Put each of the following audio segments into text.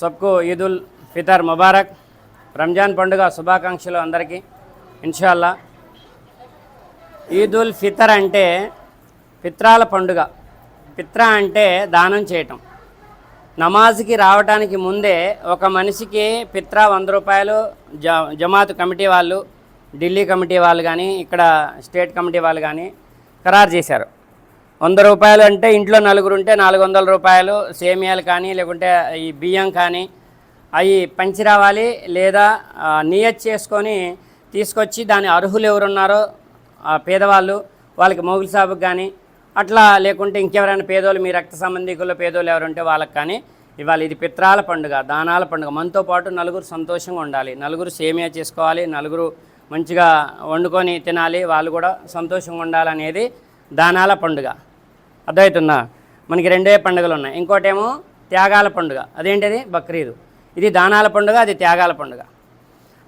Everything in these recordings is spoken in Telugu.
సబ్కు ఈదుల్ ఫితర్ ముబారక్. రంజాన్ పండుగ శుభాకాంక్షలు అందరికీ. ఇన్షాల్లా ఈదుల్ ఫితర్ అంటే పిత్రాల పండుగ. పిత్ర అంటే దానం చేయటం. నమాజ్కి రావడానికి ముందే ఒక మనిషికి పిత్ర వంద రూపాయలు జ జమాత్ కమిటీ వాళ్ళు ఢిల్లీ కమిటీ వాళ్ళు కానీ ఇక్కడ స్టేట్ కమిటీ వాళ్ళు కానీ ఖరారు చేశారు. వంద రూపాయలు అంటే ఇంట్లో నలుగురు ఉంటే నాలుగు వందల రూపాయలు సేమియాలు కానీ లేకుంటే ఈ బియ్యం కానీ అవి పంచి రావాలి. లేదా నియత్ చేసుకొని తీసుకొచ్చి దాని అర్హులు ఎవరున్నారో పేదవాళ్ళు వాళ్ళకి మొగులు సాబుకి కానీ అట్లా లేకుంటే ఇంకెవరైనా పేదోళ్ళు మీ రక్త సంబంధికుల్లో పేదోళ్ళు ఎవరుంటే వాళ్ళకి కానీ ఇవాళ ఇది పిత్రాల పండుగ దానాల పండుగ. మనతో పాటు నలుగురు సంతోషంగా ఉండాలి. నలుగురు సేమియా చేసుకోవాలి నలుగురు మంచిగా వండుకొని తినాలి. వాళ్ళు కూడా సంతోషంగా ఉండాలనేది దానాల పండుగ. అర్థమవుతుందా మనకి రెండే పండుగలు ఉన్నాయి ఇంకోటేమో త్యాగాల పండుగ. అదేంటిది? బక్రీదు. ఇది దానాల పండుగ అది త్యాగాల పండుగ.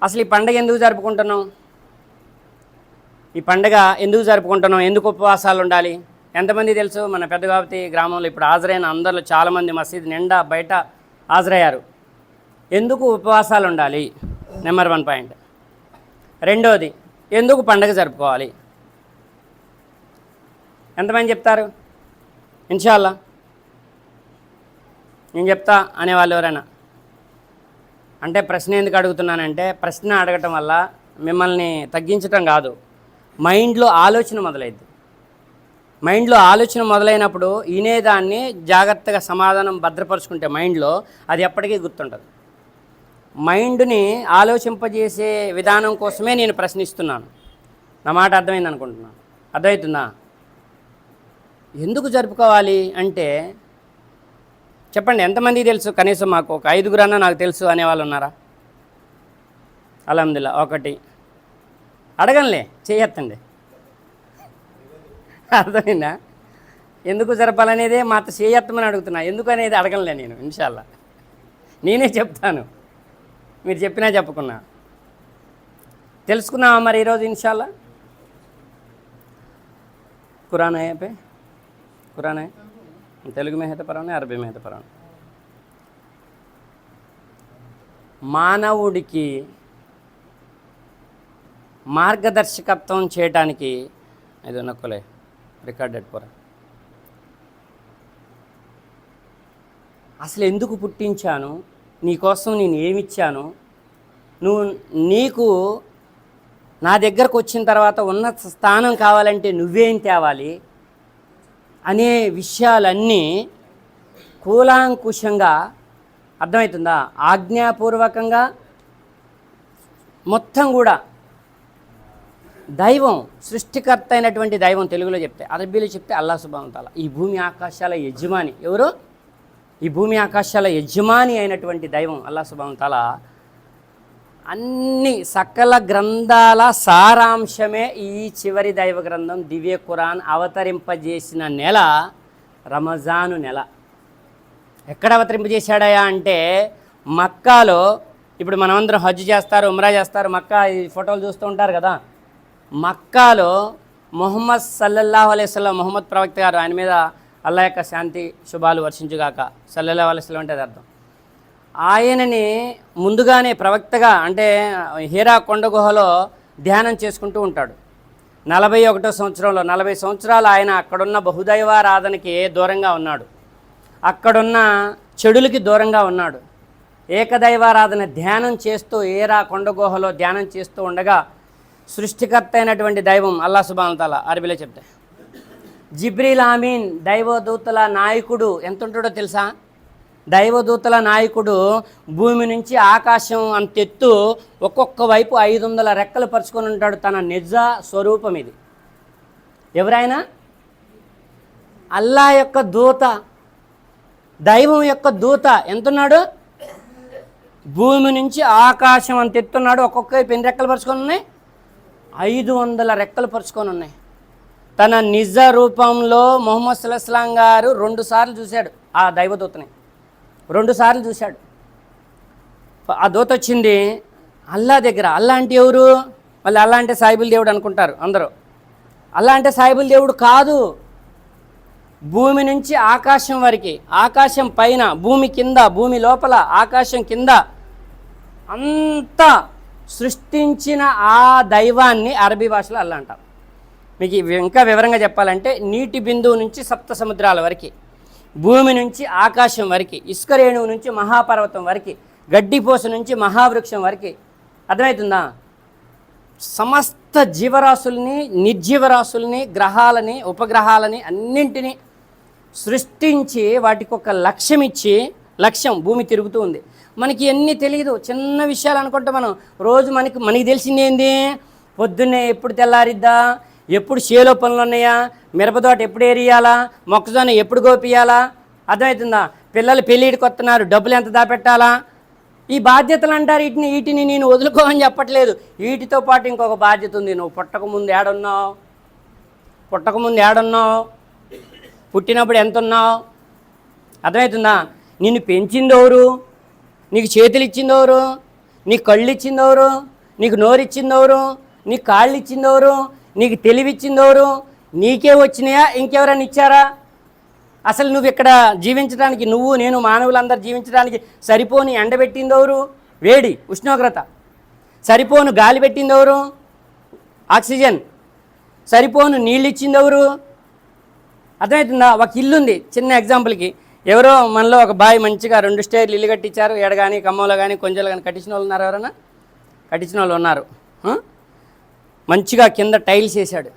అసలు ఈ పండుగ ఎందుకు జరుపుకుంటున్నాం? ఈ పండుగ ఎందుకు జరుపుకుంటున్నాం? ఎందుకు ఉపవాసాలు ఉండాలి? ఎంతమంది తెలుసు? మన పెద్దగావతి గ్రామంలో ఇప్పుడు హాజరైన అందరిలో చాలామంది మసీద్ నిండా బయట హాజరయ్యారు. ఎందుకు ఉపవాసాలు ఉండాలి? Number one point. రెండోది ఎందుకు పండుగ జరుపుకోవాలి? ఎంతమంది చెప్తారు? ఇన్షాల్లా. నేను చెప్తా అనేవాళ్ళు ఎవరైనా. అంటే ప్రశ్న ఎందుకు అడుగుతున్నానంటే ప్రశ్న అడగటం వల్ల మిమ్మల్ని తగ్గించటం కాదు. మైండ్లో ఆలోచన మొదలైద్ది. మైండ్లో ఆలోచన మొదలైనప్పుడు వినేదాన్ని జాగ్రత్తగా సమాధానం భద్రపరుచుకుంటే మైండ్లో అది ఎప్పటికీ గుర్తుంటుంది మైండ్ని ఆలోచింపజేసే విధానం కోసమే నేను ప్రశ్నిస్తున్నాను. నా మాట అర్థమైంది అనుకుంటున్నాను అర్థమవుతుందా? ఎందుకు జరుపుకోవాలి అంటే చెప్పండి ఎంతమంది తెలుసు? కనీసం మాకు ఒక ఐదుగురన్నా నాకు తెలుసు అనేవాళ్ళు ఉన్నారా? అలహమ్దుల్లా ఒకటి. అడగంలే చేయొత్తండి. అర్థమైందా? ఎందుకు జరపాలనేదే మా అత్త చేయత్తమని అడుగుతున్నా. ఎందుకు అనేది అడగనులే నేను ఇన్షాల్లా. నేనే చెప్తాను. మీరు చెప్పినా చెప్పుకున్నా. తెలుసుకున్నావా మరి ఈరోజు ఇన్షాల్లా? కురాన్ అయ్యాపే कुरान है తెలుగు में है तो పరవానే అరబీ में है तो పరవానే మానవుడికి మార్గదర్శకత్వం చేయటానికి ఇది నొక్కలే రికార్డెడ్ పోరా అసలు ఎందుకు పుట్టించాను నీకోసం నేను ఏమిచ్చాను నువ్వు నీకు నా దగ్గరకు వచ్చిన తర్వాత ఉన్నత స్థానం కావాలంటే నువ్వేం తేవాలి అనే విషయాలన్నీ కూలాంకుషంగా అర్థమవుతుందా? ఆజ్ఞాపూర్వకంగా మొత్తం కూడా దైవం సృష్టికర్త అయినటువంటి దైవం తెలుగులో చెప్తే అరబీలో చెప్తే అల్లా సుబాంతాల ఈ భూమి ఆకాశాల యజమాని ఎవరు? ఈ భూమి ఆకాశాల యజమాని అయినటువంటి దైవం అల్లా సుబాంతాల అన్ని సకల గ్రంథాల సారాంశమే ఈ చివరి దైవ గ్రంథం దివ్య ఖురాన్ అవతరింపజేసిన నెల రమజాను నెల. ఎక్కడ అవతరింపజేశాడయా అంటే మక్కాలో ఇప్పుడు మనమందరం హజ్ చేస్తారు ఉమ్రా చేస్తారు మక్కా ఈ ఫోటోలు చూస్తూ ఉంటారు కదా. మక్కాలో మొహమ్మద్ సల్లల్లాహు అలైస్లం మొహమ్మద్ ప్రవక్త గారు ఆయన మీద అల్లా యొక్క శాంతి శుభాలు వర్షించుగాక. సల్లల్లాహు అలైస్లం అంటే అర్థం. ఆయనని ముందుగానే ప్రవక్తగా అంటే హీరా కొండ గుహలో ధ్యానం చేసుకుంటూ ఉంటాడు. నలభై ఒకటో సంవత్సరంలో నలభై సంవత్సరాలు ఆయన అక్కడున్న బహుదైవారాధనకి దూరంగా ఉన్నాడు. అక్కడున్న చెడులకి దూరంగా ఉన్నాడు. ఏకదైవారాధన ధ్యానం చేస్తూ ఏరా కొండ గుహలో ధ్యానం చేస్తూ ఉండగా సృష్టికర్త అయినటువంటి దైవం అల్లా సుబానతాల అరబిలో చెప్తే జిబ్రీల్ ఆమీన్ దైవదూతల నాయకుడు ఎంత ఉంటాడో తెలుసా? దైవదూతల నాయకుడు భూమి నుంచి ఆకాశం అంతెత్తు ఒక్కొక్క వైపు ఐదు వందల రెక్కలు పరుచుకొని ఉంటాడు తన నిజ స్వరూపం ఇది. ఎవరైనా అల్లా యొక్క దూత దైవం యొక్క దూత ఎంతున్నాడు? భూమి నుంచి ఆకాశం అంత ఎత్తున్నాడు ఒక్కొక్క వైపు ఎన్ని రెక్కలు పరుచుకొని ఉన్నాయి? ఐదు వందల రెక్కలు పరుచుకొని ఉన్నాయి. తన నిజ రూపంలో మొహమ్మద్ సుల్లాం గారు రెండుసార్లు చూశాడు ఆ దైవదూతని. రెండుసార్లు చూశాడు. ఆ దూత వచ్చింది అల్లా దగ్గర అల్లా అంటే ఎవరు? మళ్ళీ అల్లా అంటే సాయిబుల్ దేవుడు అనుకుంటారు అందరూ. అల్లా అంటే సాయిబుల్ దేవుడు కాదు. భూమి నుంచి ఆకాశం వరకు ఆకాశం పైన భూమి కింద భూమి లోపల ఆకాశం కింద అంతా సృష్టించిన ఆ దైవాన్ని అరబీ భాషలో అల్లా అంటాం. మీకు ఇంకా వివరంగా చెప్పాలంటే నీటి బిందువు నుంచి సప్త సముద్రాల వరకు. భూమి నుంచి ఆకాశం వరకు ఇసుక రేణువు నుంచి మహాపర్వతం వరకు గడ్డిపోస నుంచి మహావృక్షం వరకు. అర్థమవుతుందా? సమస్త జీవరాశుల్ని నిర్జీవరాశుల్ని గ్రహాలని ఉపగ్రహాలని అన్నింటినీ సృష్టించి వాటికి ఒక లక్ష్యం ఇచ్చి లక్ష్యం భూమి తిరుగుతూ ఉంది. మనకి ఎన్ని తెలియదు చిన్న విషయాలు అనుకుంటే మనం. రోజు మనకి మనకి తెలిసింది ఏంది? పొద్దున్నే ఎప్పుడు తెల్లారిద్దా? ఎప్పుడు చేలో పనులు ఉన్నాయా? మిరపతోట ఎప్పుడు ఏరియాలా? మొక్కజొన్న ఎప్పుడు గోపియాలా? అర్థమవుతుందా? పిల్లలు పెళ్ళిడికి వస్తున్నారు డబ్బులు ఎంత దాపెట్టాలా? ఈ బాధ్యతలు అంటారు వీటిని వీటిని నేను వదులుకోమని చెప్పట్లేదు. వీటితో పాటు ఇంకొక బాధ్యత ఉంది. నువ్వు పుట్టకముందు ఏడున్నావు? పుట్టకముందు ఏడున్నావు? పుట్టినప్పుడు ఎంత ఉన్నావు అర్థమవుతుందా? నిన్ను పెంచింది ఎవరు? నీకు చేతులు ఇచ్చింది ఎవరు? నీకు కళ్ళు ఇచ్చింది ఎవరు? నీకు నోరు ఇచ్చింది ఎవరు? నీకు కాళ్ళు ఇచ్చింది ఎవరు? నీకు తెలివి ఇచ్చింది ఎవరు? నీకే వచ్చినాయా? ఇంకెవరైనా ఇచ్చారా? అసలు నువ్వు ఇక్కడ జీవించడానికి నువ్వు నేను మానవులందరూ జీవించడానికి సరిపోని ఎండబెట్టింది ఎవరు? వేడి ఉష్ణోగ్రత. సరిపోను గాలి పెట్టింది ఎవరు? ఆక్సిజన్. సరిపోను నీళ్ళు ఇచ్చింది ఎవరు? అర్థమవుతుందా? ఒక ఇల్లు ఉంది చిన్న ఎగ్జాంపుల్కి ఎవరో మనలో ఒక బాయ్ మంచిగా రెండు స్టేర్లు ఇల్లు కట్టించారు ఏడ కానీ ఖమ్మంలో కానీ కొంచెంలో కానీ కట్టించిన వాళ్ళు ఉన్నారు ఎవరైనా కట్టించిన వాళ్ళు ఉన్నారు. మంచిగా కింద టైల్స్ వేసాడు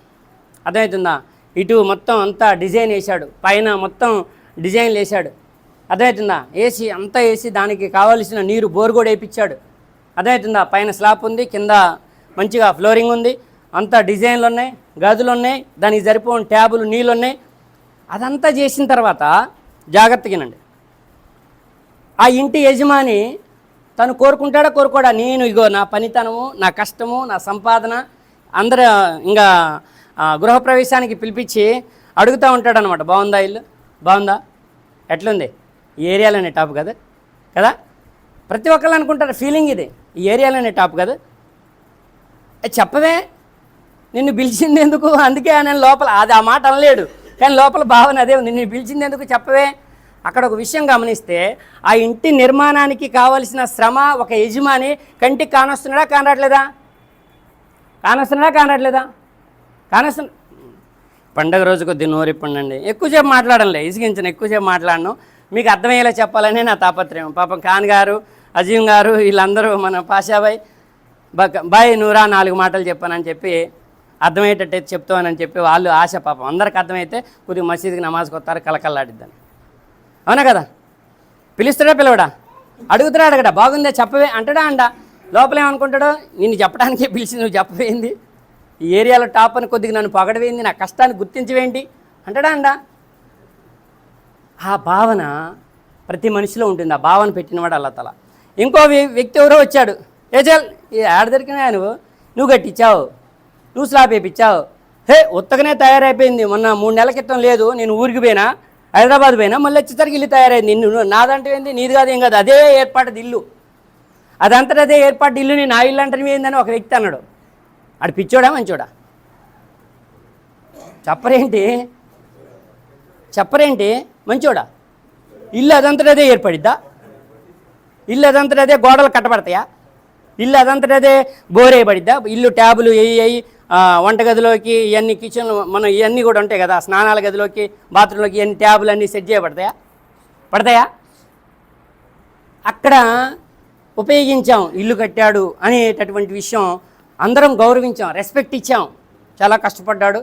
అర్థమవుతుందా? ఇటు మొత్తం అంతా డిజైన్ వేసాడు పైన మొత్తం డిజైన్లు వేసాడు అర్థమవుతుందా? ఏసీ అంతా వేసి దానికి కావాల్సిన నీరు బోర్ కూడా వేయించాడు. అర్థమవుతుందా? పైన స్లాబ్ ఉంది కింద మంచిగా ఫ్లోరింగ్ ఉంది. అంతా డిజైన్లు ఉన్నాయి గదులు ఉన్నాయి దానికి సరిపోని ట్యాబులు నీళ్ళు ఉన్నాయి. అదంతా చేసిన తర్వాత జాగ్రత్తగానండి ఆ ఇంటి యజమాని తను కోరుకుంటాడా కోరుకోడా? నేను ఇగో నా పనితనము నా కష్టము నా సంపాదన అందరు ఇంకా గృహప్రవేశానికి పిలిపించి అడుగుతూ ఉంటాడనమాట బాగుందా ఇల్లు? బాగుందా? ఎట్లుంది? ఈ ఏరియాలోనే టాప్ కదా? కదా? ప్రతి ఒక్కళ్ళు అనుకుంటారు ఫీలింగ్ ఇది. ఈ ఏరియాలోనే టాప్ కదా? చెప్పవే. నిన్ను పిలిచింది ఎందుకు? అందుకే నేను లోపల అది ఆ మాట అనలేడు. కానీ లోపల భావన అదే ఉంది. నిన్ను పిలిచింది ఎందుకు? చెప్పవే. అక్కడ ఒక విషయం గమనిస్తే ఆ ఇంటి నిర్మాణానికి కావలసిన శ్రమ ఒక యజమాని కంటికి కానొస్తున్నాడా కానట్లేదా కానొస్తున్నాడా కానట్లేదా? కానొస్తు పండగ రోజు కొద్ది నోరిప్పండి ఎక్కువసేపు మాట్లాడంలే ఇసిగించను ఎక్కువసేపు మాట్లాడను. మీకు అర్థమయ్యేలా చెప్పాలనే నా తాపత్రయం. పాపం ఖాన్ గారు అజీం గారు వీళ్ళందరూ మన పాషాబాయ్ బాయ్ నూరా నాలుగు మాటలు చెప్పానని చెప్పి అర్థమయ్యేటట్టు చెప్తామని చెప్పి వాళ్ళు ఆశ పాపం. అందరికి అర్థమైతే కొద్దిగా మసీదుకి నమాజ్కి వస్తారు కలకల్లాడిద్దని అవునా కదా? పిలుస్తాడా పిలవడా? అడుగుతున్నాడు అడగడా బాగుందే చెప్పవే అంటాడా అండా? లోపల ఏమనుకుంటాడో నిన్ను చెప్పడానికే పిలిచి నువ్వు చెప్పవేంది? ఈ ఏరియాలో టాప్ అని కొద్దిగా నన్ను పొగడవేంది? నా కష్టాన్ని గుర్తించవేంటి? అంటాడా అండా? ఆ భావన ప్రతి మనిషిలో ఉంటుంది. ఆ భావన పెట్టినవాడు అల్లా తల. ఇంకో వ్యక్తి ఎవరో వచ్చాడు. ఏ చల్ ఈ ఆడ దొరికినా నువ్వు. నువ్వు కట్టించావు నువ్వు స్లాబ్ వేయించావు హే ఉత్తగానే తయారైపోయింది. మొన్న మూడు నెలల క్రితం లేదు. నేను ఊరికి పోయినా హైదరాబాద్ పోయినా మళ్ళీ వచ్చేసరికి ఇల్లు తయారైంది. నిన్ను నాదంటే ఏంది? నీది కాదు ఏం కాదు. అదే ఏర్పాటు ఇల్లు అదంతా అదే ఏర్పాటు ఇల్లు నేను నా ఇల్లు అంటే ఏందని ఒక వ్యక్తి అన్నాడు. ఆడు పిచ్చోడా మంచోడా? చెప్పరేంటి? చెప్పరేంటి? మంచోడా? ఇల్లు అదంతటా అదే ఏర్పడిద్దా? ఇల్లు అదంతటా అదే గోడలు కట్టబడతాయా? ఇల్లు అదంతటా అదే బోర్ ఇల్లు ట్యాబులు వేయి వేయి వంటగదిలోకి ఇవన్నీ కిచెన్ మనం ఇవన్నీ కూడా ఉంటాయి కదా స్నానాల గదిలోకి బాత్రూంలోకి ఇవన్నీ ట్యాబులు అన్నీ సెట్ చేయబడతాయా? పడతాయా? అక్కడ ఉపయోగించాం ఇల్లు కట్టాడు అనేటటువంటి విషయం అందరం గౌరవించాం రెస్పెక్ట్ ఇచ్చాం. చాలా కష్టపడ్డాడు.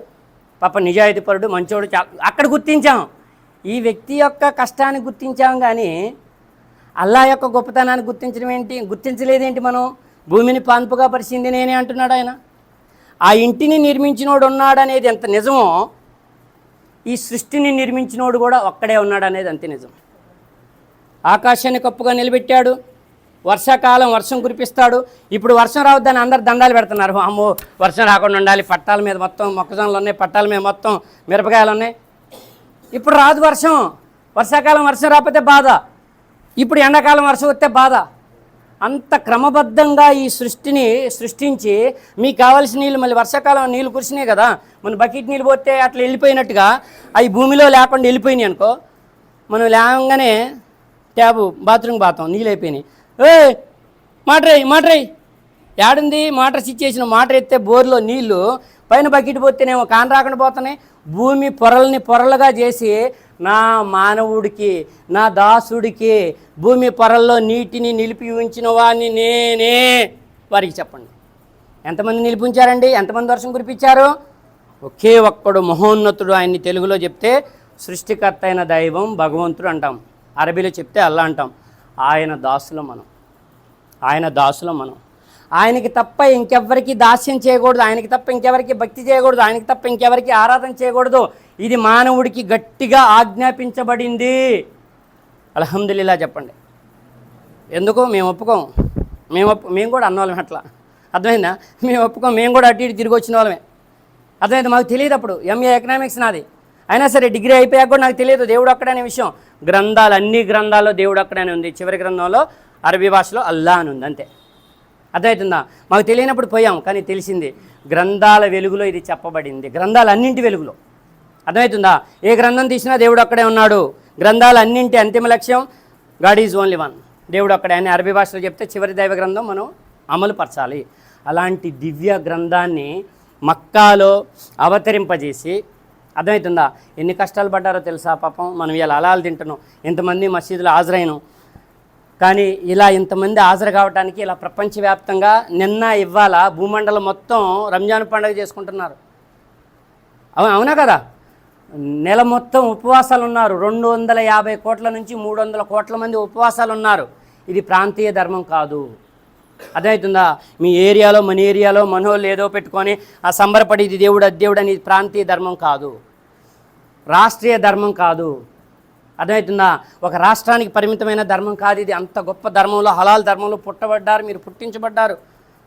పాప నిజాయితీపరుడు మంచోడు అక్కడ గుర్తించాం. ఈ వ్యక్తి యొక్క కష్టాన్ని గుర్తించాం కానీ అల్లా యొక్క గొప్పతనాన్ని గుర్తించడం ఏంటి? గుర్తించలేదేంటి మనం? భూమిని పాన్పుగా పరిచింది నేనే అంటున్నాడు ఆయన. ఆ ఇంటిని నిర్మించినోడు ఉన్నాడు అనేది ఎంత నిజమో ఈ సృష్టిని నిర్మించినోడు కూడా ఒక్కడే ఉన్నాడు అనేది అంతే నిజం. ఆకాశాన్ని కప్పుగా నిలబెట్టాడు. వర్షాకాలం వర్షం కురిపిస్తాడు. ఇప్పుడు వర్షం రావద్దని అందరు దండాలు పెడుతున్నారు. అమ్మో వర్షం రాకుండా ఉండాలి. పట్టాల మీద మొత్తం మొక్కజొన్నలు ఉన్నాయి. పట్టాల మీద మొత్తం మిరపకాయలు ఉన్నాయి. ఇప్పుడు రాదు వర్షం. వర్షాకాలం వర్షం రాకపోతే బాధ. ఇప్పుడు ఎండాకాలం వర్షం వస్తే బాధ. అంత క్రమబద్ధంగా ఈ సృష్టిని సృష్టించి మీకు కావాల్సిన నీళ్ళు మళ్ళీ వర్షాకాలం నీళ్ళు కురిసినాయి కదా. మన బకెట్ నీళ్ళు పోతే అట్లా వెళ్ళిపోయినట్టుగా అవి భూమిలో లేకుండా వెళ్ళిపోయినాయి అనుకో మనం లేవగానే ట్యాబు బాత్రూమ్ బాతాం నీళ్ళు అయిపోయినాయి. ఏ మాటరై మాటరై ఏడుంది? మోటార్ స్విచ్ చేసిన మోటార్ ఎత్తే బోర్లో నీళ్ళు పైన బకెట్ పోతేనేమో కాన్ రాకుండా పోతున్నాయి. భూమి పొరల్ని పొరలుగా చేసి నా మానవుడికి నా దాసుడికి భూమి పొరల్లో నీటిని నిలిపి ఉంచిన వాడిని నేనే. వారికి చెప్పండి. ఎంతమంది నిలిపించారండి? ఎంతమంది వర్షం కురిపించారు? ఒకే ఒక్కడు మహోన్నతుడు ఆయన్ని తెలుగులో చెప్తే సృష్టికర్త అయిన దైవం భగవంతుడు అంటాం. అరబీలో చెప్తే అల్లా అంటాం. ఆయన దాసులం మనం. ఆయన దాసులం మనం. ఆయనకి తప్ప ఇంకెవ్వరికి దాస్యం చేయకూడదు. ఆయనకి తప్ప ఇంకెవరికి భక్తి చేయకూడదు. ఆయనకి తప్ప ఇంకెవరికి ఆరాధన చేయకూడదు. ఇది మానవుడికి గట్టిగా ఆజ్ఞాపించబడింది. అల్హమ్దుల్లా చెప్పండి. ఎందుకు మేము ఒప్పుకోం మేము ఒప్పు మేము కూడా అన్నవాళ్ళమే అట్లా. అర్థమైందా? మేము ఒప్పుకోం మేము కూడా అటు ఇటు తిరిగి వచ్చిన వాళ్ళమే. అర్థమైంది? మాకు తెలియదు అప్పుడు. ఎంఏ ఎకనామిక్స్ నాది. అయినా సరే డిగ్రీ అయిపోయాక కూడా నాకు తెలియదు దేవుడు అక్కడనే విషయం. గ్రంథాలు అన్ని గ్రంథాల్లో దేవుడు అక్కడనే ఉంది. చివరి గ్రంథంలో అరబీ భాషలో అల్లా అని ఉంది అంతే. అర్థమవుతుందా మాకు తెలియనప్పుడు పోయాం కానీ తెలిసింది గ్రంథాల వెలుగులో ఇది చెప్పబడింది. గ్రంథాలు అన్నింటి వెలుగులో. అర్థమవుతుందా ఏ గ్రంథం తీసినా దేవుడు అక్కడే ఉన్నాడు. గ్రంథాలు అన్నింటి అంతిమ లక్ష్యం గాడ్ ఈజ్ ఓన్లీ వన్. దేవుడు అక్కడే. అని అరబీ భాషలో చెప్తే చివరి దైవ గ్రంథం మనం అమలు పరచాలి. అలాంటి దివ్య గ్రంథాన్ని మక్కాలో అవతరింపజేసి అర్థమవుతుందా? ఎన్ని కష్టాలు పడ్డారో తెలుసా పాపం? మనం ఇలా అలాలు తింటున్నాం. ఎంతమంది మసీదులు హాజరైనాం. కానీ ఇలా ఇంతమంది హాజరు కావడానికి ఇలా ప్రపంచవ్యాప్తంగా నిన్న ఇవాళ భూమండలం మొత్తం రంజాన్ పండుగ చేసుకుంటున్నారు. అవునా అవునా కదా? నెల మొత్తం ఉపవాసాలు ఉన్నారు రెండు వందల యాభై కోట్ల నుంచి మూడు వందల కోట్ల మంది ఉపవాసాలు ఉన్నారు ఇది ప్రాంతీయ ధర్మం కాదు. అర్థమవుతుందా? మీ ఏరియాలో మన ఏరియాలో మనోళ్ళు ఏదో పెట్టుకొని ఆ సంబరపడి ఇది దేవుడు అది దేవుడు అని ప్రాంతీయ ధర్మం కాదు. రాష్ట్రీయ ధర్మం కాదు. అర్థమవుతుందా? ఒక రాష్ట్రానికి పరిమితమైన ధర్మం కాదు ఇది. అంత గొప్ప ధర్మంలో హలాల్ ధర్మంలో పుట్టబడ్డారు మీరు పుట్టించబడ్డారు.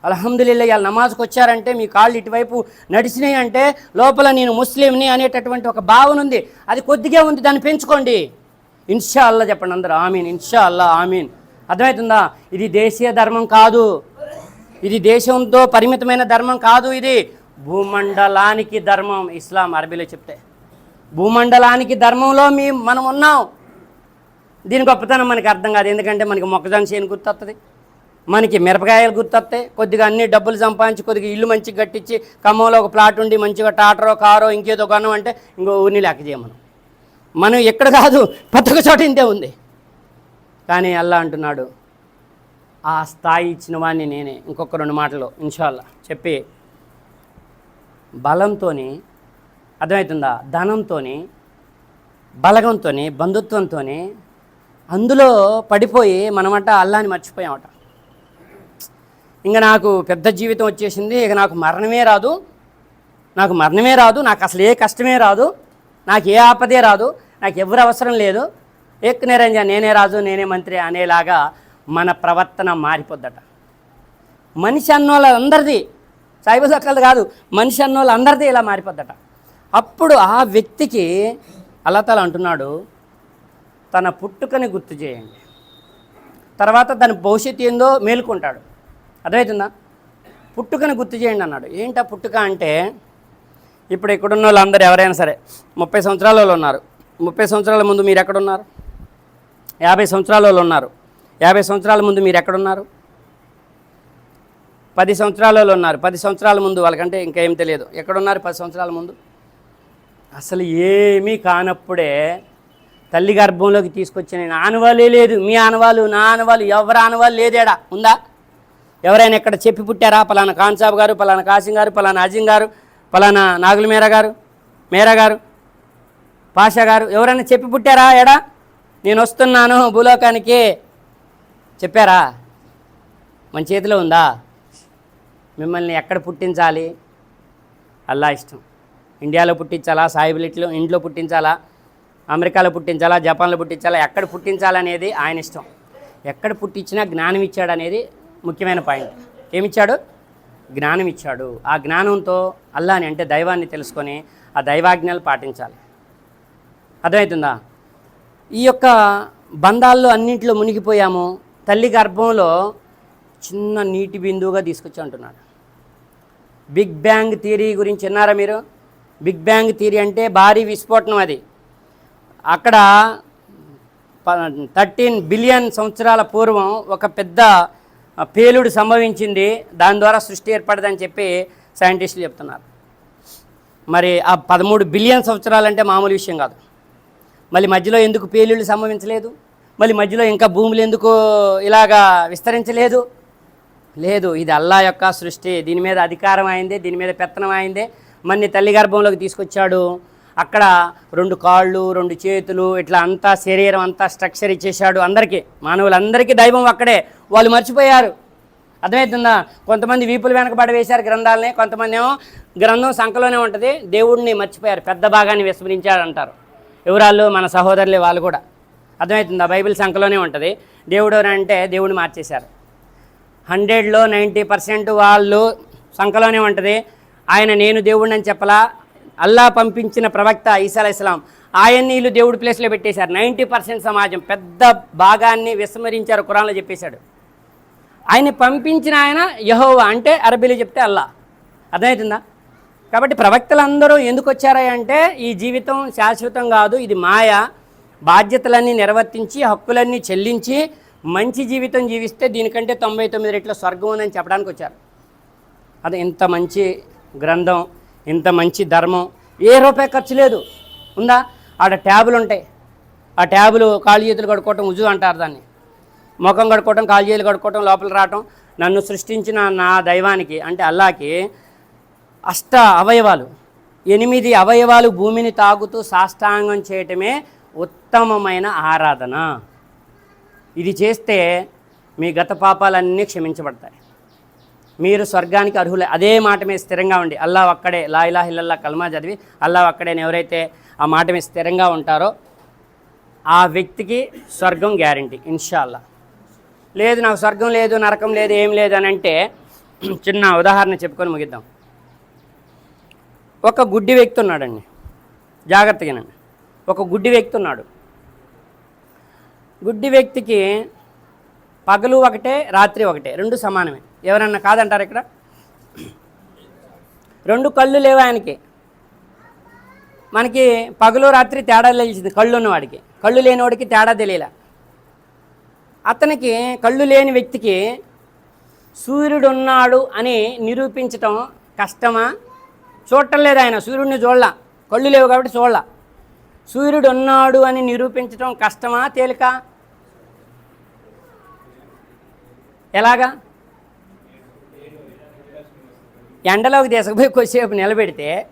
అల్హమ్దుల్లా ఇవాళ నమాజ్కి వచ్చారంటే మీ కాళ్ళు ఇటువైపు నడిచినాయి అంటే లోపల నేను ముస్లింని అనేటటువంటి ఒక భావన ఉంది. అది కొద్దిగా ఉంది దాన్ని పెంచుకోండి. ఇన్షా అల్లా చెప్పండి అందరూ ఆమీన్ ఇన్షా అల్లా ఆమీన్. అర్థమవుతుందా? ఇది దేశీయ ధర్మం కాదు. ఇది దేశంతో పరిమితమైన ధర్మం కాదు ఇది. భూమండలానికి ధర్మం ఇస్లాం అరబీలో చెప్తే. భూమండలానికి ధర్మంలో మీ మనం ఉన్నాం. దీని గొప్పతనం మనకి అర్థం కాదు. ఎందుకంటే మనకి మొక్కజొన్న చేను గుర్తొస్తుంది మనకి మిరపకాయలు గుర్తొస్తాయి కొద్దిగా అన్ని డబ్బులు సంపాదించి కొద్దిగా ఇల్లు మంచిగా కట్టించి ఖమ్మంలో ఒక ప్లాట్ ఉండి మంచిగా టాటరో కారో ఇంకేదో కొనం అంటే ఇంకో ఊరిని లెక్క చేయమను మనం. ఎక్కడ కాదు ప్రతి ఒక్క చోట ఇంతే ఉంది. కానీ అల్లా అంటున్నాడు ఆ స్థాయి ఇచ్చిన వాడిని నేనే. ఇంకొక రెండు మాటలు ఇన్షాల్లా. చెప్పి బలంతోని అర్థమవుతుందా? ధనంతో బలగంతో బంధుత్వంతో అందులో పడిపోయి మనమట అల్లాని మర్చిపోయామట. ఇంకా నాకు పెద్ద జీవితం వచ్చేసింది ఇక నాకు మరణమే రాదు. నాకు మరణమే రాదు నాకు అసలు ఏ కష్టమే రాదు. నాకు ఏ ఆపదే రాదు నాకు ఎవరు అవసరం లేదు. ఎక్ నిరంజన్ నేనే రాజు నేనే మంత్రి అనేలాగా మన ప్రవర్తన మారిపోద్దట. మనిషి అన్నోళ్ళందరిది సాయిబాబు సక్కలది కాదు మనిషి అన్నోళ్ళందరిది ఇలా మారిపోద్దట. అప్పుడు ఆ వ్యక్తికి అల్లతల అంటున్నాడు తన పుట్టుకని గుర్తు చేయండి. తర్వాత తన భవిష్యత్తు ఏందో మేలుకుంటాడు. అర్థమవుతుందా పుట్టుకని గుర్తు చేయండి అన్నాడు. ఏంటా పుట్టుక అంటే? ఇప్పుడు ఇక్కడున్న వాళ్ళందరూ ఎవరైనా సరే ముప్పై సంవత్సరాల వాళ్ళు ఉన్నారు. ముప్పై సంవత్సరాల ముందు మీరు ఎక్కడున్నారు? యాభై సంవత్సరాల వాళ్ళు ఉన్నారు. యాభై సంవత్సరాల ముందు మీరు ఎక్కడున్నారు? పది సంవత్సరాల వాళ్ళు ఉన్నారు. పది సంవత్సరాల ముందు వాళ్ళకంటే ఇంకా తెలియదు. ఎక్కడున్నారు పది సంవత్సరాల ముందు? అసలు ఏమీ కానప్పుడే తల్లి గర్భంలోకి తీసుకొచ్చిన నేను ఆనవాళ్ళే లేదు. మీ ఆనవాళ్ళు నా ఆనవాళ్ళు ఎవరి ఆనవాళ్ళు లేదేడా? ఉందా? ఎవరైనా ఎక్కడ చెప్పి పుట్టారా? పలానా ఖాన్సాబ్ గారు పలానా కాసిం గారు పలానా అజిం గారు పలానా నాగుల మేరా గారు మేరా గారు పాషా గారు ఎవరైనా చెప్పి పుట్టారా ఎడా నేను వస్తున్నాను భూలోకానికి. చెప్పారా? మన చేతిలో ఉందా? మిమ్మల్ని ఎక్కడ పుట్టించాలి? అల్లా ఇష్టం. ఇండియాలో పుట్టించాలా సాయిబిలిటీలో ఇంట్లో పుట్టించాలా అమెరికాలో పుట్టించాలా జపాన్లో పుట్టించాలా ఎక్కడ పుట్టించాలనేది ఆయన ఇష్టం. ఎక్కడ పుట్టించినా జ్ఞానం ఇచ్చాడు అనేది ముఖ్యమైన పాయింట్. ఏమిచ్చాడు? జ్ఞానం ఇచ్చాడు. ఆ జ్ఞానంతో అల్లాని అంటే దైవాన్ని తెలుసుకొని ఆ దైవాజ్ఞలు పాటించాలి. అర్థమవుతుందా? ఈ యొక్క బంధాల్లో అన్నింటిలో మునిగిపోయాము. తల్లి గర్భంలో చిన్న నీటి బిందువుగా తీసుకొచ్చి అంటున్నాడు బిగ్ బ్యాంగ్ థియరీ గురించి విన్నారా మీరు? బిగ్ బ్యాంగ్ థియరీ అంటే భారీ విస్ఫోటనం అది. అక్కడ థర్టీన్ బిలియన్ సంవత్సరాల పూర్వం ఒక పెద్ద పేలుడు సంభవించింది. దాని ద్వారా సృష్టి ఏర్పడదని చెప్పి సైంటిస్టులు చెప్తున్నారు. మరి ఆ పదమూడు బిలియన్ సంవత్సరాలంటే మామూలు విషయం కాదు. మళ్ళీ మధ్యలో ఎందుకు పేలుళ్ళు సంభవించలేదు? మళ్ళీ మధ్యలో ఇంకా భూములు ఎందుకు ఇలాగా విస్తరించలేదు? లేదు ఇది అల్లా యొక్క సృష్టి. దీని మీద అధికారం అయిందే దీని మీద పెత్తనం అయిందే. మన్ని తల్లి గర్భంలోకి తీసుకొచ్చాడు. అక్కడ రెండు కాళ్ళు రెండు చేతులు ఇట్లా అంతా శరీరం అంతా స్ట్రక్చర్ ఇచ్చేశాడు. అందరికీ మానవులందరికీ దైవం అక్కడే. వాళ్ళు మర్చిపోయారు. అర్థమవుతుందా? కొంతమంది వీపులు వెనకబడి వేశారు గ్రంథాలని కొంతమంది ఏమో గ్రంథం సంఖలోనే ఉంటుంది. దేవుడిని మర్చిపోయారు. పెద్ద భాగాన్ని విస్మరించాడు అంటారు ఎవరాళ్ళు? మన సహోదరులే వాళ్ళు కూడా. అర్థమవుతుందా? బైబిల్ సంఖలోనే ఉంటుంది. దేవుడు అంటే దేవుడిని మార్చేశారు. హండ్రెడ్లో నైంటీ పర్సెంట్ వాళ్ళు సంఖలోనే ఉంటుంది. ఆయన నేను దేవుడిని అని చెప్పలా? అల్లా పంపించిన ప్రవక్త ఈసా ఇస్లాం ఆయన్ని వీళ్ళు దేవుడి ప్లేస్లో పెట్టేశారు. నైంటీ పర్సెంట్ సమాజం పెద్ద భాగాన్ని విస్మరించారు కురాన్లో చెప్పేశాడు. ఆయన పంపించిన ఆయన యహోవా అంటే అరబీలో చెప్తే అల్లా. అర్థమవుతుందా? కాబట్టి ప్రవక్తలందరూ ఎందుకు వచ్చారా అంటే ఈ జీవితం శాశ్వతం కాదు ఇది మాయ. బాధ్యతలన్నీ నిర్వర్తించి హక్కులన్నీ చెల్లించి మంచి జీవితం జీవిస్తే దీనికంటే తొంభై తొమ్మిది రెట్ల స్వర్గం ఉందని చెప్పడానికి వచ్చారు. అది ఇంత మంచి గ్రంథం ఇంత మంచి ధర్మం. ఏ రూపాయి ఖర్చు లేదు. ఉందా? ఆడ ట్యాబులు ఉంటాయి. ఆ ట్యాబులు కాళ్ళు చేతులు కడుక్కోవటం ఉజు అంటారు దాన్ని. ముఖం కడుక్కోవటం కాళ్ళు చేతులు కడుక్కోవటం లోపల రావటం నన్ను సృష్టించిన నా దైవానికి అంటే అల్లాకి అష్ట అవయవాలు. ఎనిమిది అవయవాలు భూమిని తాగుతూ సాష్టాంగం చేయటమే ఉత్తమమైన ఆరాధన. ఇది చేస్తే మీ గత పాపాలన్నీ క్షమించబడతాయి. మీరు స్వర్గానికి అర్హులే అదే మాట మీద స్థిరంగా ఉండి అల్లా ఒక్కడే లా ఇలాహ ఇల్లల్లా కల్మా చదివి అల్లా ఒక్కడేని ఎవరైతే ఆ మాట మీద స్థిరంగా ఉంటారో ఆ వ్యక్తికి స్వర్గం గ్యారంటీ ఇన్షాల్లా లేదు నాకు స్వర్గం లేదు నరకం లేదు ఏం లేదు అని అంటే చిన్న ఉదాహరణ చెప్పుకొని ముగిద్దాం. ఒక గుడ్డి వ్యక్తి ఉన్నాడండి. జాగ్రత్తగానండి ఒక గుడ్డి వ్యక్తి ఉన్నాడు. గుడ్డి వ్యక్తికి పగలు ఒకటే రాత్రి ఒకటే రెండు సమానమే. ఎవరన్నా కాదంటారు ఇక్కడ? రెండు కళ్ళు లేవు ఆయనకి? మనకి పగలు రాత్రి తేడా తెలిసింది కళ్ళు ఉన్నవాడికి. కళ్ళు లేనివాడికి తేడా తెలియలే. అతనికి కళ్ళు లేని వ్యక్తికి సూర్యుడు ఉన్నాడు అని నిరూపించటం కష్టమా? చూడటం లేదు ఆయన సూర్యుడిని చూడలా. కళ్ళు లేవు కాబట్టి చూడలా. సూర్యుడు ఉన్నాడు అని నిరూపించటం కష్టమా తేలిక? ఎలాగా? ఎండలోకి తీసుకుపోయి కొద్దిసేపు నిలబెడితే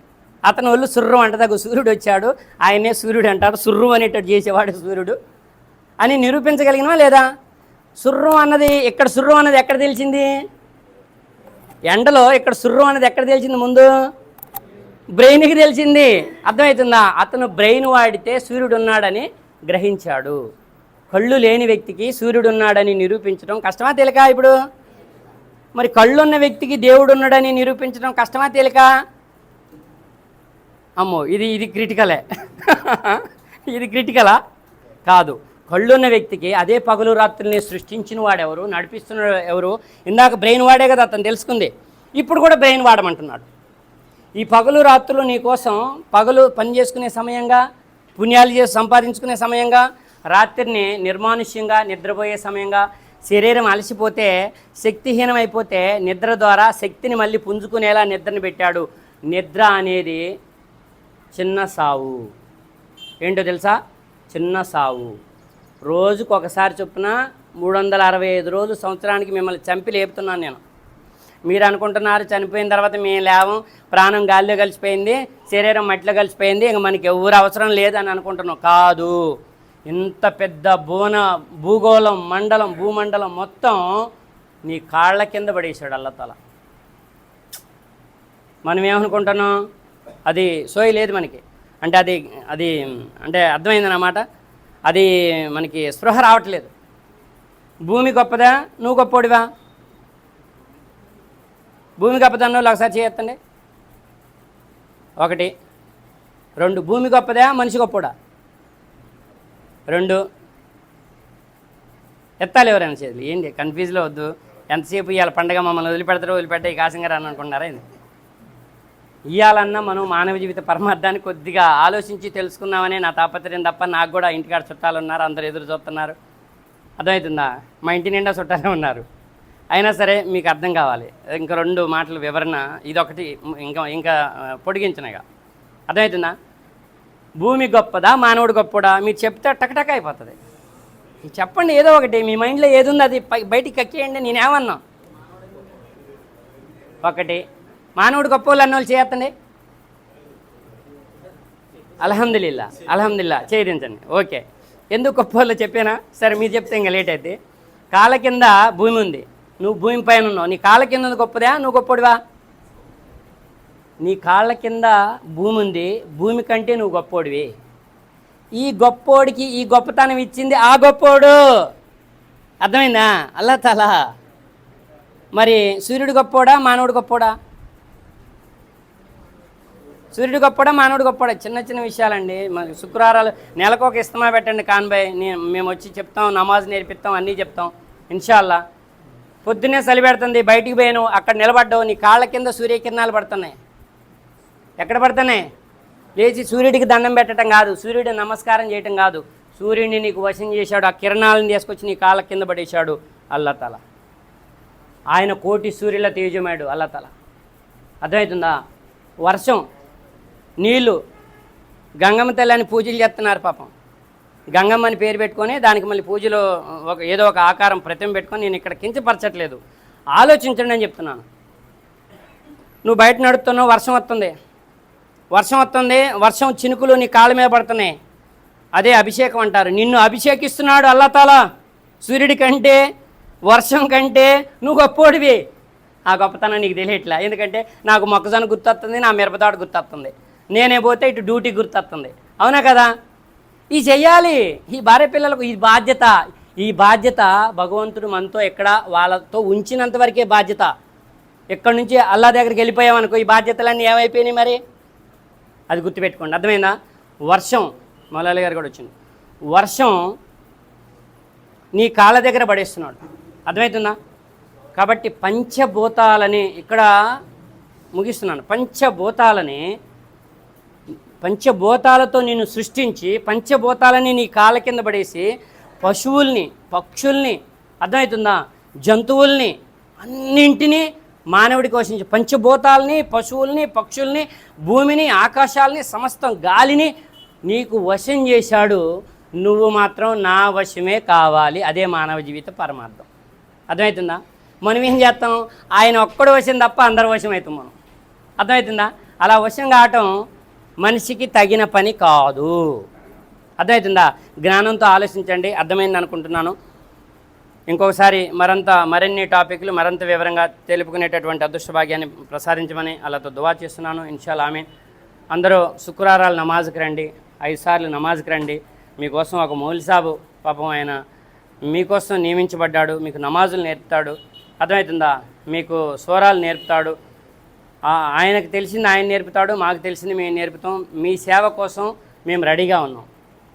అతను ఒళ్ళు సుర్రం అంటదగ్గ సూర్యుడు వచ్చాడు. ఆయనే సూర్యుడు అంటాడు సుర్రం అనేటట్టు చేసేవాడు సూర్యుడు. అని నిరూపించగలిగినవా లేదా? సుర్రం అన్నది ఇక్కడ సుర్రం అన్నది ఎక్కడ తెలిసింది? ఎండలో ఇక్కడ సుర్రం అన్నది ఎక్కడ తెలిసింది ముందు? బ్రెయిన్కి తెలిసింది. అర్థమవుతుందా అతను బ్రెయిన్ వాడితే సూర్యుడు ఉన్నాడని గ్రహించాడు. కళ్ళు లేని వ్యక్తికి సూర్యుడు ఉన్నాడని నిరూపించడం కష్టమా? తేలిక ఇప్పుడు? మరి కళ్ళు ఉన్న వ్యక్తికి దేవుడు ఉన్నాడని నిరూపించడం కష్టమా తేలిక? అమ్మో ఇది ఇది క్రిటికలే ఇది క్రిటికలా కాదు. కళ్ళున్న వ్యక్తికి అదే పగలు రాత్రుల్ని సృష్టించిన వాడెవరు? నడిపిస్తున్న ఎవరు? ఇందాక బ్రెయిన్ వాడే కదా అతను తెలుసుకుంది. ఇప్పుడు కూడా బ్రెయిన్ వాడమంటున్నాడు. ఈ పగలు రాత్రులు నీ కోసం పగలు పని చేసుకునే సమయంగా పుణ్యాలు చేసి సంపాదించుకునే సమయంగా రాత్రిని నిర్మానుష్యంగా నిద్రపోయే సమయంగా శరీరం అలసిపోతే శక్తిహీనమైపోతే నిద్ర ద్వారా శక్తిని మళ్ళీ పుంజుకునేలా నిద్రని పెట్టాడు. నిద్ర అనేది చిన్న సావు. ఏంటో తెలుసా? చిన్న సావు. రోజుకు ఒకసారి చొప్పున మూడు వందల అరవై ఐదు రోజులు సంవత్సరానికి మిమ్మల్ని చంపి లేపుతున్నాను నేను. మీరు అనుకుంటున్నారు చనిపోయిన తర్వాత మేము లేవం ప్రాణం గాలిలో కలిసిపోయింది శరీరం మట్టిలో కలిసిపోయింది ఇంక మనకి ఎవరు అవసరం లేదని అనుకుంటున్నాం. కాదు. ఇంత పెద్ద భువన భూగోళం మండలం భూమండలం మొత్తం నీ కాళ్ళ కింద పడేసాడు అల్లతల. మనం ఏమనుకుంటున్నాం? అది సోయి లేదు మనకి. అంటే అది అది అంటే అర్థమైందన్నమాట అది మనకి స్పృహ రావట్లేదు. భూమి గొప్పదా? నువ్వు గొప్పోడివా? భూమి గొప్పదన్న వాళ్ళు ఒకసారి చేయొత్తండి. ఒకటి. రెండు. భూమి గొప్పదా? మనిషి గొప్పోడా? రెండు. ఎత్తాలి ఎవరైనా చేతులు. ఏంటి కన్ఫ్యూజ్లో వద్దు. ఎంతసేపు ఇవాళ పండగ మమ్మల్ని వదిలిపెడతారో వదిలిపెట్టే కాసంగా అని అనుకుంటున్నారా ఇది ఇవ్వాలన్నా మనం మానవ జీవిత పరమార్థాన్ని కొద్దిగా ఆలోచించి తెలుసుకుందామనే నా తాపత్రయం తప్ప నాకు కూడా ఇంటికాడ చుట్టాలు ఉన్నారు అందరు ఎదురు చూస్తున్నారు. అర్థమవుతుందా? మా ఇంటి నిండా చుట్టాలే ఉన్నారు. అయినా సరే మీకు అర్థం కావాలి. ఇంకా రెండు మాటలు వివరణ ఇదొకటి ఇంకా ఇంకా పొడిగించినగా. అర్థమవుతుందా? భూమి గొప్పదా మానవుడు గొప్పడా? మీరు చెప్తే టకటక అయిపోతుంది. చెప్పండి ఏదో ఒకటి మీ మైండ్లో ఏది ఉంది అది పై- బయటికి కక్కేయండి నేనేమన్నా? ఒకటి మానవుడు గొప్ప వాళ్ళు అన్నోళ్ళు చేయొద్దండి అలహందుల్లా అలహందుల్లా చేయించండి ఓకే. ఎందుకు గొప్ప వాళ్ళు చెప్పానా? సరే మీరు చెప్తే ఇంకా లేట్ అయితే కాళ్ళ కింద భూమి ఉంది. నువ్వు భూమి పైన ఉన్నావు. నీ కాళ్ళ కింద ఉంది గొప్పదా? నువ్వు గొప్పడివా? నీ కాళ్ళ కింద భూమి ఉంది భూమి కంటే నువ్వు గొప్పోడివి. ఈ గొప్పోడికి ఈ గొప్పతనం ఇచ్చింది ఆ గొప్పోడు. అర్థమైందా? అల్లా తలా. మరి సూర్యుడు గొప్పోడా మానవుడు గొప్పోడా? సూర్యుడు గొప్పడా మానవుడు గొప్పడా? చిన్న చిన్న విషయాలండి. మరి శుక్రవారాలు నెలకు ఒక ఇస్తమా పెట్టండి కాన్బాయ్ నేను మేము వచ్చి చెప్తాం నమాజ్ నేర్పిస్తాం అన్నీ చెప్తాం. ఇన్షాల్లా. పొద్దున్నే చలి పెడుతుంది బయటికి పోయాను అక్కడ నిలబడ్డావు నీ కాళ్ళ కింద సూర్యకిరణాలు పడుతున్నాయి. ఎక్కడ పడితేనే? లేచి సూర్యుడికి దండం పెట్టడం కాదు సూర్యుడు నమస్కారం చేయటం కాదు. సూర్యుడిని నీకు వశం చేశాడు ఆ కిరణాలను తీసుకొచ్చి నీ కాళ్ళ కింద పడేశాడు అల్లతల. ఆయన కోటి సూర్యుల తేజమాడు అల్లతల. అర్థమవుతుందా వర్షం నీళ్ళు గంగమ్మ తల్లిని పూజలు చేస్తున్నారు పాపం. గంగమ్మ అని పేరు పెట్టుకొని దానికి మళ్ళీ పూజలో ఒక ఏదో ఒక ఆకారం ప్రతిమ పెట్టుకొని నేను ఇక్కడ కించపరచట్లేదు. ఆలోచించండి అని చెప్తున్నాను. నువ్వు బయట నడుపుతున్నావు వర్షం వస్తుంది. వర్షం వస్తుంది వర్షం చినుకులు నీ కాళ్ళ మీద పడుతున్నాయి. అదే అభిషేకం అంటారు. నిన్ను అభిషేకిస్తున్నాడు అల్లతాలా సూర్యుడి కంటే వర్షం కంటే నువ్వు గొప్పోడివి. ఆ గొప్పతనం నీకు తెలియట్లే? ఎందుకంటే నాకు మొక్కజొన్న గుర్తొస్తుంది నా మిరపదాడు గుర్తొస్తుంది. నేనే పోతే ఇటు డ్యూటీ గుర్తొస్తుంది. అవునా కదా? ఈ చెయ్యాలి. ఈ భార్య పిల్లలకు ఈ బాధ్యత ఈ బాధ్యత భగవంతుడు మనతో ఎక్కడ వాళ్ళతో ఉంచినంత వరకే బాధ్యత. ఎక్కడి నుంచి అల్లా దగ్గరికి వెళ్ళిపోయామనుకో ఈ బాధ్యతలన్నీ ఏమైపోయినాయి మరి? అది గుర్తుపెట్టుకోండి. అర్థమైందా? వర్షం మౌలాలి గారు కూడా వచ్చింది వర్షం నీ కాళ్ళ దగ్గర పడేస్తున్నాడు. అర్థమవుతుందా కాబట్టి పంచభూతాలని ఇక్కడ ముగిస్తున్నాను. పంచభూతాలని పంచభూతాలతో నిన్ను సృష్టించి పంచభూతాలని నీ కాళ్ళ కింద పడేసి పశువుల్ని పక్షుల్ని అర్థమవుతుందా జంతువుల్ని అన్నింటినీ మానవుడి కోసించి పంచభూతాలని పశువుల్ని పక్షుల్ని భూమిని ఆకాశాలని సమస్తం గాలిని నీకు వశం చేశాడు. నువ్వు మాత్రం నా వశమే కావాలి. అదే మానవ జీవిత పరమార్థం. అర్థమవుతుందా? మనం ఏం చేస్తాం? ఆయన ఒక్కడు వశం తప్ప అందరు వశం అవుతాం మనం. అర్థమవుతుందా? అలా వశం కావటం మనిషికి తగిన పని కాదు. అర్థమవుతుందా? జ్ఞానంతో ఆలోచించండి. అర్థమైంది అనుకుంటున్నాను ఇంకొకసారి మరంత మరిన్ని టాపిక్లు మరింత వివరంగా తెలుపుకునేటటువంటి అదృష్ట భాగ్యాన్ని ప్రసారించమని అలాతో దువా చేస్తున్నాను. ఇన్షాల్ ఆమె అందరూ శుక్రవారాలు నమాజ్కి రండి. ఐదు సార్లు నమాజ్కి రండి. మీకోసం ఒక మౌలి సాబు పాపం ఆయన మీకోసం నియమించబడ్డాడు. మీకు నమాజులు నేర్పుతాడు. అర్థమవుతుందా? మీకు స్వరాలు నేర్పుతాడు. ఆయనకు తెలిసింది ఆయన నేర్పుతాడు. మాకు తెలిసింది మేము నేర్పుతాం. మీ సేవ కోసం మేము రెడీగా ఉన్నాం.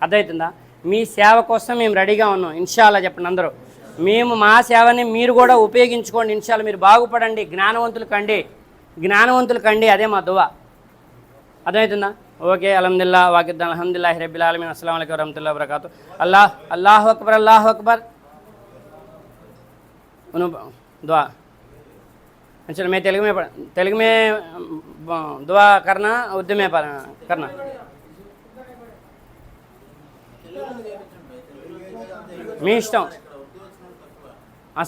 అర్థమవుతుందా? మీ సేవ కోసం మేము రెడీగా ఉన్నాం. ఇన్షాల్లా చెప్పండి అందరూ. మేము మా సేవని మీరు కూడా ఉపయోగించుకోండి ఇన్షాల్లా మీరు బాగుపడండి జ్ఞానవంతులు కండి జ్ఞానవంతులు కండి అదే మా దువా అర్థమవుతుందా ఓకే అలహమ్దుల్లా వాకిద్దాన్ అలహమ్దుల్లా రబ్బిల్ ఆలమీన్ అస్సలం అయికం వరహతుల్లా వరకాతు అల్లాహ్ అల్లాహ్ అక్బర్ అల్లాహ్ అక్బర్ उन्हों दुआ अच्छा मैं तेलुगु में पढ़ तेलुगु में अ, दुआ करना उर्दू में पढ़- करना మీ ఇష్టం ఆ,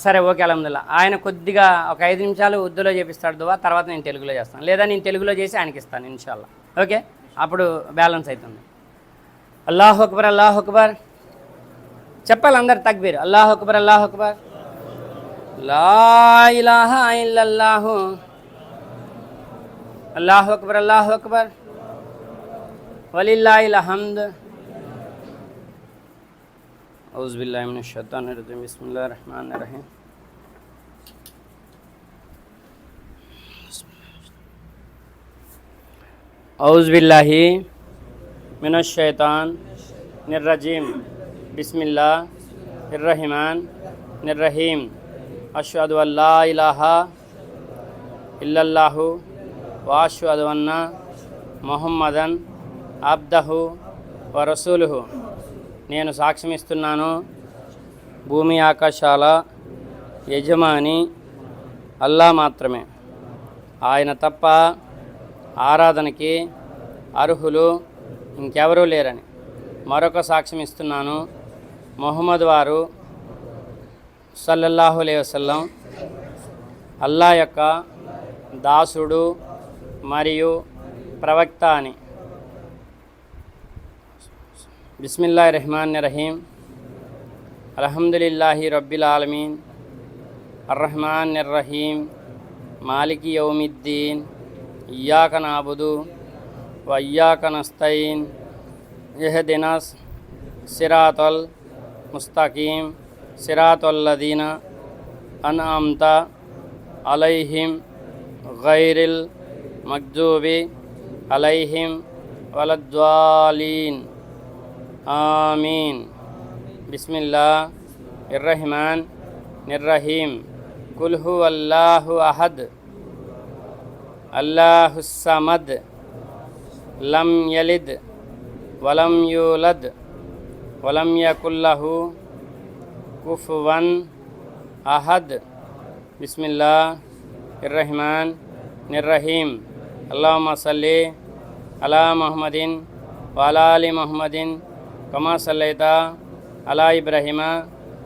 సరే ఓకే అలహదుల్లా ఆయన కొద్దిగా ఒక ఐదు నిమిషాలు ఉర్దూలో చేపిస్తాడు దువా తర్వాత నేను తెలుగులో చేస్తాను. లేదా నేను తెలుగులో చేసి ఆయనకి ఇస్తాను ఇన్షాల్లా. ఓకే? అప్పుడు బ్యాలెన్స్ అవుతుంది అల్లాహ్ అక్బర్ అల్లాహ్ అక్బర్. చెప్పాలి అందరు తగ్బీర్ అల్లాహ్ అక్బర్ అల్లాహ్ అక్బర్. లా అల్లాహ్ అక్బర్ అల్లాహ్ అక్బర్. వలిల్లాహిల్ హమ్ద్. আউজবিল্লাহমিন শতান রহিম বিসমুল্লাহ রহমান রহিম। আউজবিল্লাহি মিনশ শৈতান নির্রাজিম বিসমিল্লাহ রহিমান নির্রহিম আশাদ আল্লাহ ইলাহা ইল্লাল্লাহু ওয়াশাদ আন্না মোহাম্মদন আবদাহু ও রসুলহু। నేను సాక్ష్యమిస్తున్నాను. భూమి ఆకాశాల యజమాని అల్లా మాత్రమే. ఆయన తప్ప ఆరాధనకి అర్హులు ఇంకెవరూ లేరని మరొక సాక్ష్యం ఇస్తున్నాను మొహమ్మద్ వారు సల్లల్లాహు వసల్లం అల్లా యొక్క దాసుడు మరియు ప్రవక్త అని. بسم الله الرحمن الرحيم الحمد لله رب العالمين الرحمن الرحيم مالك يوم الدين إياك نعبد وإياك نستعين اهدنا صراط المستقيم صراط الذين أنعمت عليهم غير المكذوب عليهم ولا الضالين ஆமீன். பிஸ்மில்லா இர்ரஹ்மான். நிர்ரஹீம் குல்ஹு அல்லாஹு அஹத். அல்லாஹு சமத். லம் யலித். வலம் யூலத். வலம் யகுல்லஹு குஃபுவன். அஹத். பிஸ்மில்லா இர்ரஹ்மான். நிர்ரஹீம் அல்லாஹ் சல்லி அலா முஹமதின் வலாலி முஹமதின் కమా సల్లైతా అలా ఇబ్రహీమ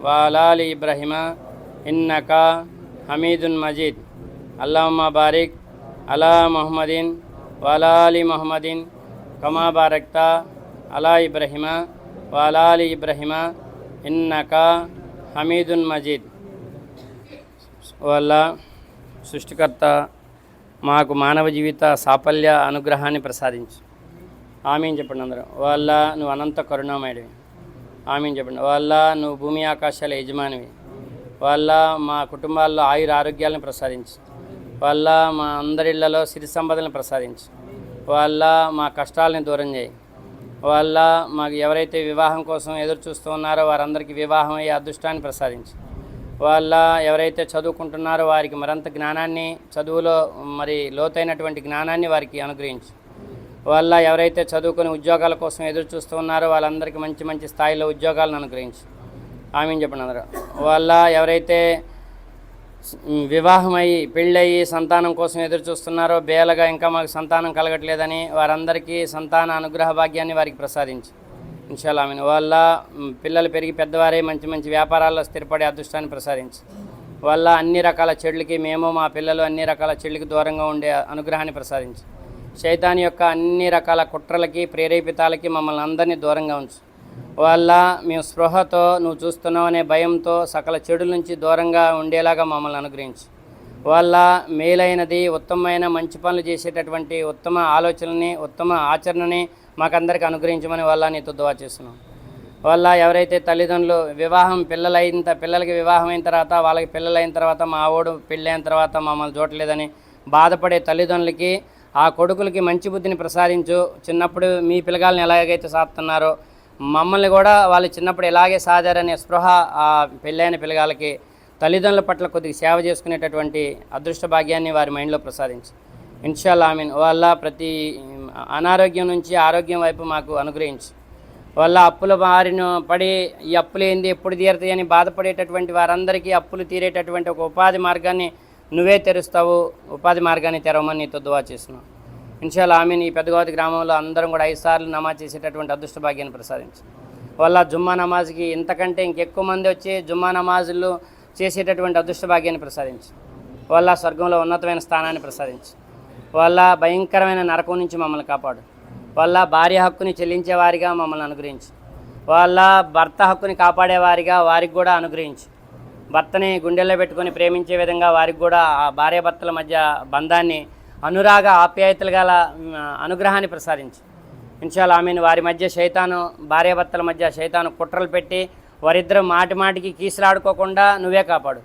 వాలాలి ఇబ్రహీమ ఇన్నక హమీదున్ మజీద్ అల్లామ్మ బారిక్ అలా మొహమ్మదీన్ వాలాలి మొహమ్మదీన్ కమా బారక్తా అలా ఇబ్రహీమ వాలాలి ఇబ్రహీమ ఇన్నక హమీదున్ మజీద్ వల్ల సృష్టికర్త మాకు మానవ జీవిత సాఫల్య అనుగ్రహాన్ని ప్రసాదించు. ఆమెను చెప్పండి అందరూ. వాళ్ళ నువ్వు అనంత కరుణామయుడివి. ఆమెను చెప్పండి. వాళ్ళ నువ్వు భూమి ఆకాశాల యజమానివి. వాళ్ళ మా కుటుంబాల్లో ఆయుర ఆరోగ్యాలను ప్రసాదించు. వాళ్ళ మా అందరిళ్ళలో సిరి సంపదలను ప్రసాదించు. వాళ్ళ మా కష్టాలని దూరం చేయి. వాళ్ళ మాకు ఎవరైతే వివాహం కోసం ఎదురు చూస్తూ ఉన్నారో వారందరికీ వివాహం అయ్యే అదృష్టాన్ని ప్రసాదించు. వాళ్ళ ఎవరైతే చదువుకుంటున్నారో వారికి మరింత జ్ఞానాన్ని చదువులో మరి లోతైనటువంటి జ్ఞానాన్ని వారికి అనుగ్రహించు. వాళ్ళ ఎవరైతే చదువుకుని ఉద్యోగాల కోసం ఎదురు చూస్తూ ఉన్నారో వాళ్ళందరికీ మంచి మంచి స్థాయిలో ఉద్యోగాలను అనుగ్రహించు. ఆమె చెప్పండి అందరూ. వాళ్ళ ఎవరైతే వివాహమై పెళ్ళయి సంతానం కోసం ఎదురు చూస్తున్నారో బేలగా ఇంకా మాకు సంతానం కలగట్లేదని వారందరికీ సంతాన అనుగ్రహ భాగ్యాన్ని వారికి ప్రసాదించి. ఇన్షాల్ ఆమెను. వాళ్ళ పిల్లలు పెరిగి పెద్దవారై మంచి మంచి వ్యాపారాల్లో స్థిరపడే అదృష్టాన్ని ప్రసాదించి. వాళ్ళ అన్ని రకాల చెడులకి మేము మా పిల్లలు అన్ని రకాల చెడులకి దూరంగా ఉండే అనుగ్రహాన్ని ప్రసాదించి. శైతాన్ యొక్క అన్ని రకాల కుట్రలకి ప్రేరేపితాలకి మమ్మల్ని అందరినీ దూరంగా ఉంచు. వాళ్ళ మేము స్పృహతో నువ్వు చూస్తున్నావు అనే భయంతో సకల చెడుల నుంచి దూరంగా ఉండేలాగా మమ్మల్ని అనుగ్రహించు. వాళ్ళ మేలైనది ఉత్తమమైన మంచి పనులు చేసేటటువంటి ఉత్తమ ఆలోచనని ఉత్తమ ఆచరణని మాకందరికి అనుగ్రహించమని వాళ్ళ నీతో దువా చేస్తున్నాం. వాళ్ళ ఎవరైతే తల్లిదండ్రులు వివాహం పిల్లలైన పిల్లలకి వివాహం అయిన తర్వాత వాళ్ళకి పిల్లలైన తర్వాత మా ఓడు పెళ్ళైన తర్వాత మమ్మల్ని చూడలేదని బాధపడే తల్లిదండ్రులకి ఆ కొడుకులకి మంచి బుద్ధిని ప్రసాదించు. చిన్నప్పుడు మీ పిల్లగాళ్ళని ఎలాగైతే సాపుతున్నారో మమ్మల్ని కూడా వాళ్ళు చిన్నప్పుడు ఎలాగే సాదారనే స్పృహ ఆ పెళ్ళైన పిల్లగాళ్ళకి తల్లిదండ్రుల పట్ల కొద్దిగా సేవ చేసుకునేటటువంటి అదృష్ట భాగ్యాన్ని వారి మైండ్లో ప్రసాదించు. ఇన్షాల్లా ఆమీన్. వాళ్ళ ప్రతి అనారోగ్యం నుంచి ఆరోగ్యం వైపు మాకు అనుగ్రహించు. వాళ్ళ అప్పుల బారిన పడి ఈ అప్పులు ఏంది ఎప్పుడు తీరుతాయి అని బాధపడేటటువంటి వారందరికీ అప్పులు తీరేటటువంటి ఒక ఉపాధి మార్గాన్ని నువ్వే తెరుస్తావు ఉపాధి మార్గాన్ని తెరవమని నీతో దువా చేస్తున్నావు ఇన్షాల్ ఆమెను. ఈ పెద్దగోవతి గ్రామంలో అందరం కూడా ఐదు సార్లు నమాజ్ చేసేటటువంటి అదృష్ట భాగ్యాన్ని ప్రసాదించు. వల్ల జుమ్మా నమాజ్కి ఇంతకంటే ఇంకెక్కువ మంది వచ్చి జుమ్మా నమాజులు చేసేటటువంటి అదృష్ట భాగ్యాన్ని ప్రసాదించు. వల్ల స్వర్గంలో ఉన్నతమైన స్థానాన్ని ప్రసాదించు. వల్ల భయంకరమైన నరకం నుంచి మమ్మల్ని కాపాడు. వాళ్ళ భార్య హక్కుని చెల్లించేవారిగా మమ్మల్ని అనుగ్రహించు. వాళ్ళ భర్త హక్కుని కాపాడేవారిగా వారికి కూడా అనుగ్రహించు. భర్తని గుండెల్లో పెట్టుకొని ప్రేమించే విధంగా వారికి కూడా ఆ భార్యాభర్తల మధ్య బంధాన్ని అనురాగ ఆప్యాయతలు గల అనుగ్రహాన్ని ప్రసాదించు. ఇన్షాల్ ఆమెను. వారి మధ్య శైతాను భార్యాభర్తల మధ్య శైతాను కుట్రలు పెట్టి వారిద్దరు మాటి మాటికి కీసులాడుకోకుండా నువ్వే కాపాడు.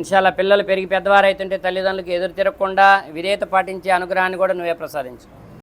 ఇన్షాల్లా పిల్లలు పెరిగి పెద్దవారు అవుతుంటే తల్లిదండ్రులకు ఎదురు తిరగకుండా విధేయత పాటించే అనుగ్రహాన్ని కూడా నువ్వే ప్రసాదించు.